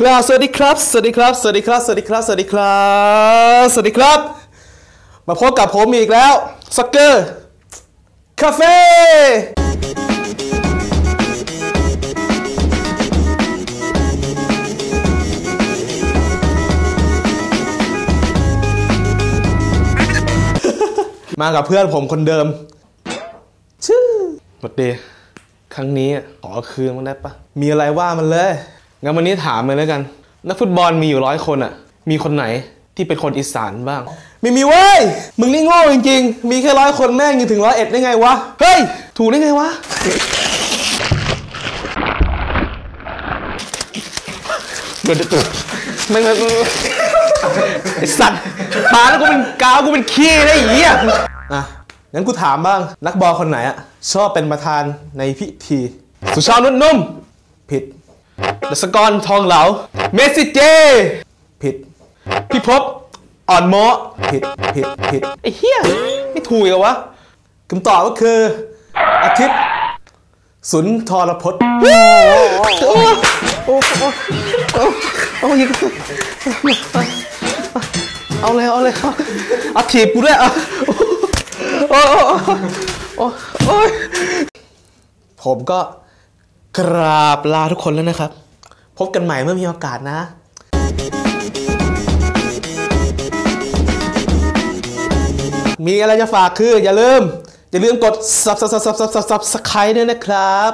กล่าวสวัสดีครับ สวัสดีครับ สวัสดีครับ สวัสดีครับ สวัสดีครับ สวัสดีครับ มาพบกับผมอีกแล้วสักเกอร์คาเฟ่มากับเพื่อนผมคนเดิม ชื่อหมดดีครั้งนี้ขอคืนมันได้ปะมีอะไรว่ามันเลย งั้นวันนี้ถามเลยแล้วกัน นักฟุตบอลมีอยู่ร้อยคนอะมีคนไหนที่เป็นคนอีสานบ้าง ไม่มีเว้ย มึงนี่โง่จริงๆ มีแค่ร้อยคนแม่งยังถึงร้อยเอ็ดได้ไงวะ เฮ้ย ถูกได้ไงวะเดี๋ยวตัวไม่ไม่ไม่ไอสัตว์มาแล้วกูเป็นกาวกูเป็นขี้ได้ไอ้เหี้ยอะงั้นกูถามบ้าง นักบอลคนไหนอะชอบเป็นประธานในพิธี สุชาตินุ่นนุ่มผิด ดัสกรทองเหลา เมสซี่เจ ผิด พี่พบอ่อนโมะผิดผิดผิดไอ้เหี้ยไม่ถูกอีกเหรอวะคำตอบก็คืออาทิตย์สุนทรพจน์โอ้โอ้โอ้โอ้โอ้โอ้ยิงเอาเลยเอาเลยเอาเอาถีบกูด้วยเอาโอ้โอ้โอ้โอ้ยผมก็กราบลาทุกคนแล้วนะครับ พบกันใหม่เมื่อมีโอกาสนะมีอะไรจะฝากคืออย่าลืม อย่าลืมกด subscribe ด้วยนะครับ